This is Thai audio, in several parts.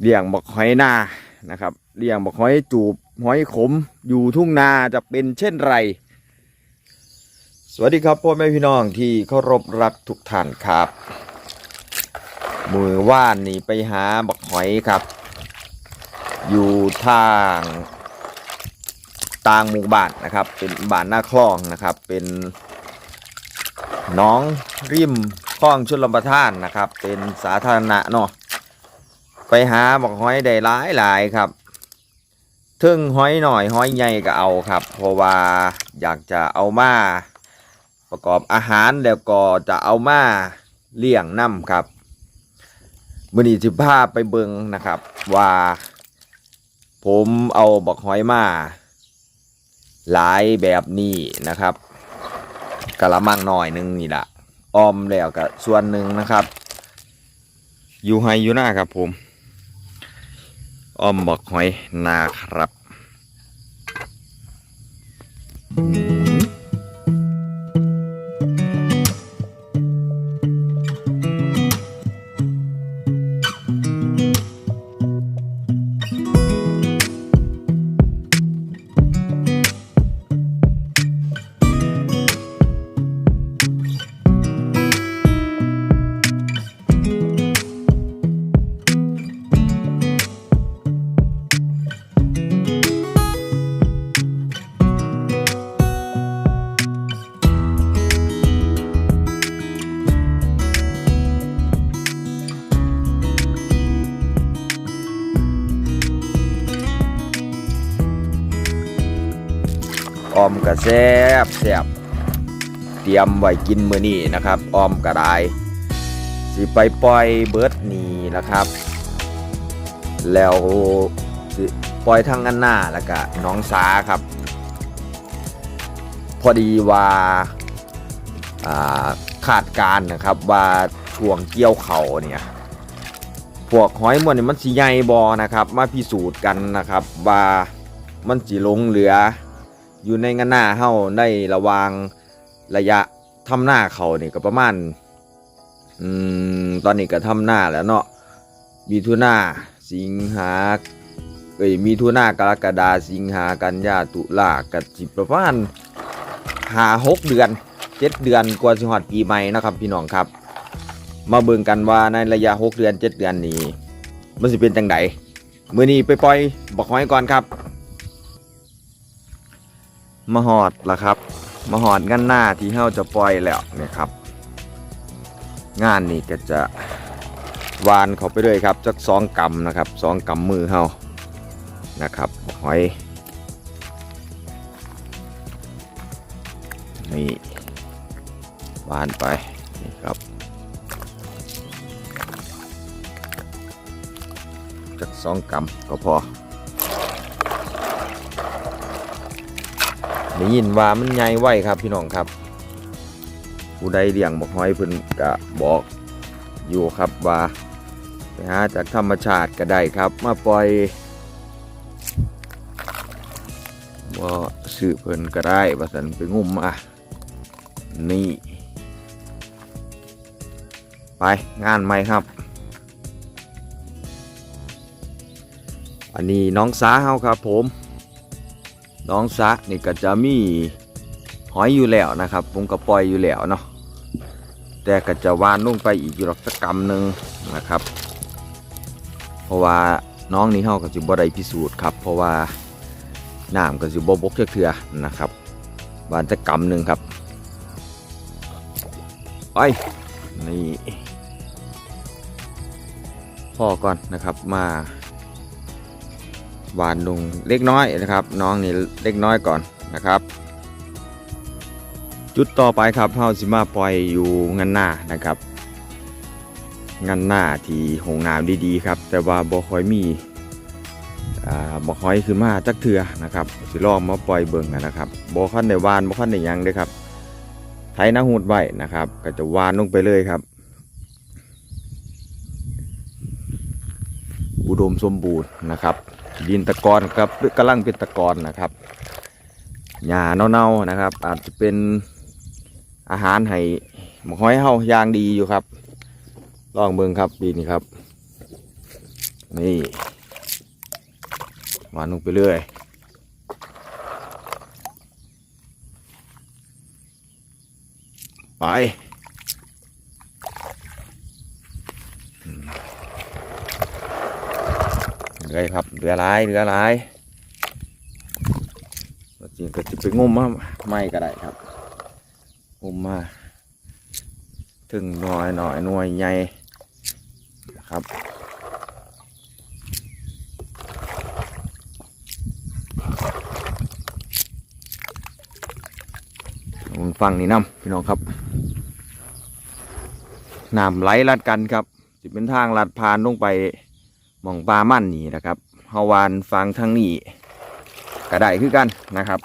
เลี้ยงบักหอยนานะครับเลี้ยงบักหอยจูบหอยขมอยู่ทุ่งนาจะเป็นเช่นไร สวัสดีครับพ่อแม่พี่น้องที่เคารพรักทุกท่านครับ มือว่านนี่ไปหาบักหอยครับ อยู่ทางต่างหมู่บ้านนะครับ เป็นบ้านหน้าคลองนะครับ เป็นน้องริมคลองชลประทานนะครับ เป็นสาธารณะเนาะ ไปหาบักหอยได้หลายหลายๆครับทึ่งหอยหน่อยหอยใหญ่ก็เอาครับ เพราะว่าอยากจะเอามาประกอบอาหารแล้วก็จะเอามาเลี้ยงน้ำครับมือนี้สิพาไปเบิงนะครับ ว่า ผมเอาบักหอยมาหลายแบบนี้นะครับกะละมังหน่อยหนึงนี่ละออมแล้วกับส่วนหนึ่งนะครับ อยู่ไฮอยู่หน้าครับผม อ้อมบอกหอยนาครับ ออมกระแซบแซบเตรียมไว้กินมื้อนี้นะครับออมกระไดสิไปปล่อยเบิร์ดนี่นะครับ แล้วสิปล่อยทางอันหน้าแล้วก็น้องสาครับ พอดีว่าอ่าขาดการนะครับว่าช่วงเกี่ยวเข่าเนี่ยพวกหอยมวนนี่มันสีใหญ่บอนะครับ มาพิสูจน์กันนะครับว่ามันสีลงเหลือ อยู่ในงานหน้าเฮาในระวางระยะทำหน้าเขานี่ก็ประมาณอืมตอนนี้ก็ทำหน้าแล้วเนาะมีทุนาสิงหาเอ้ยมีทุนากรกฎาสิงหากันยาตุลากันสิประมาณหาหกเดือนเจ็ดเดือนกว่าสิฮอดปีใหม่นะครับพี่น้องครับ มาเบิ่งกันว่าในระยะ6เดือน7เดือนนี้มันสิเป็นจังไดเมื้อนี้ไปปล่อยบักหอยก่อนครับ มาหอดละครับ มาหอดงานหน้าที่เฮาจะปล่อยแล้วเนี่ยครับ งานนี้ก็จะวานเขาไปเลยครับจักสองกำนะครับสองกำมือเฮานะครับหอยนี่วานไปนี่ครับจากสองกำก็พอ ได้ยินว่ามันใหญ่ไวครับพี่น้องครับ ผู้ใดเลี้ยงบอกหอยเพิ่นก็บอกอยู่ครับว่าไปหาจากธรรมชาติก็ได้ครับ มาปล่อยว่าซื้อเพิ่นก็ได้ว่าสันไปงุ่มมานี่ ไปงานใหม่ครับ อันนี้น้องสาเฮาครับผม น้องสานี่ก็จะมีหอยอยู่แล้วนะครับผมก็ปล่อยอยู่แล้วเนาะแต่ก็จะวานลงไปอีกอยู่หรอกสักกำหนึ่งนะครับ เพราะว่าน้องนี่เฮาก็สิบ่ได้พิสูจน์ครับ เพราะว่าน้ำก็สิบ่บกเถื่อนะครับวานสักกำหนึ่งครับไปนี่พ่อก่อนนะครับมา หวานลงเล็กน้อยนะครับ น้องนี่เล็กน้อยก่อนนะครับ จุดต่อไปครับเฮาสิมาปล่อยอยู่งานหน้านะครับงานหน้าที่หงน้ำดีๆครับ แต่ว่าบ่ค่อยมีอ่าบ่ค่อยขึ้นมาจักเทือนะครับสิลองมาปล่อยเบิ่งกันนะครับบ่คันได้หวานบ่คันได้หยังเด้อครับไถน้าหูดไว้นะครับ ก็จะวานลงไปเลยครับ อุดมสมบูรณ์นะครับ ดินตะกอนครับกำลังเป็นตะกอนนะครับหญ้าเน่าๆนะครับ อาจจะเป็นอาหารให้หมกหอยเฮาย่างดีอยู่ครับ ลองเบิ่งครับปีนี้ครับ นี่หวานลงไปเรื่อยไปอืม เรื่อยครับเรือหลายเรือหลายจริงก็จะไปงมมาไม่ก็ได้ครับงมมา ถึงหน่อยหน่อยหน่วยใหญ่นะครับผมฟังนี่น้ำพี่น้องครับน้ำไหลลัดกันครับจะเป็นทางลัดพานลงไป มองปลามั่นนี่นะครับเฮาวานฟังทางนี้ก็ได้คือกันนะครับ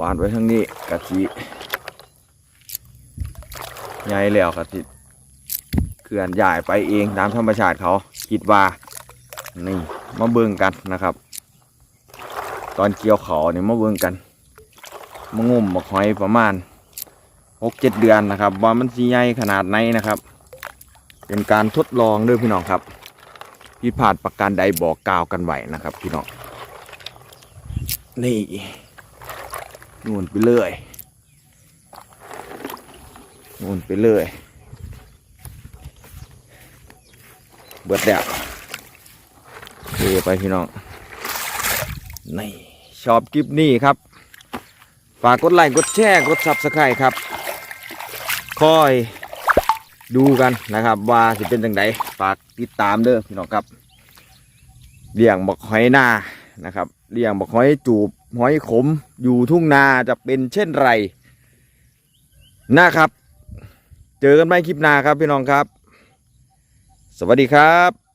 วานไว้ทางนี้กะทิใหญ่แล้วกะทิเคลื่อนย้ายไปเองตามธรรมชาติเขาคิดว่านี่มาเบิ่งกันนะครับ ตอนเกี่ยวเขาเนี่ยมาเบิ่งกันมางมบักหอยประมาณหกเจ็ดเดือนนะครับว่ามันสีใหญ่ขนาดไหนนะครับ เป็นการทดลองด้วยพี่น้องครับ พิดพลาดประการใดบอกกล่าวกันไว้นะครับ พี่น้องนี่นูนไปเลยนูนไปเลย เบิดแล้วเทไปพี่น้องนี่ชอบคลิปนี้ครับ ฝากกดไลค์กดแชร์กดซับสไครต์ครับ คอย ดูกันนะครับ ว่าสิเป็นจังไดฝากติดตามเด้อพี่น้องครับเลี้ยงบักหอยนานะครับเลี้ยงบักหอยจูบหอยขมอยู่ทุ่งนาจะเป็นเช่นไรนะครับ เจอกันใหม่คลิปหน้าครับพี่น้องครับ สวัสดีครับ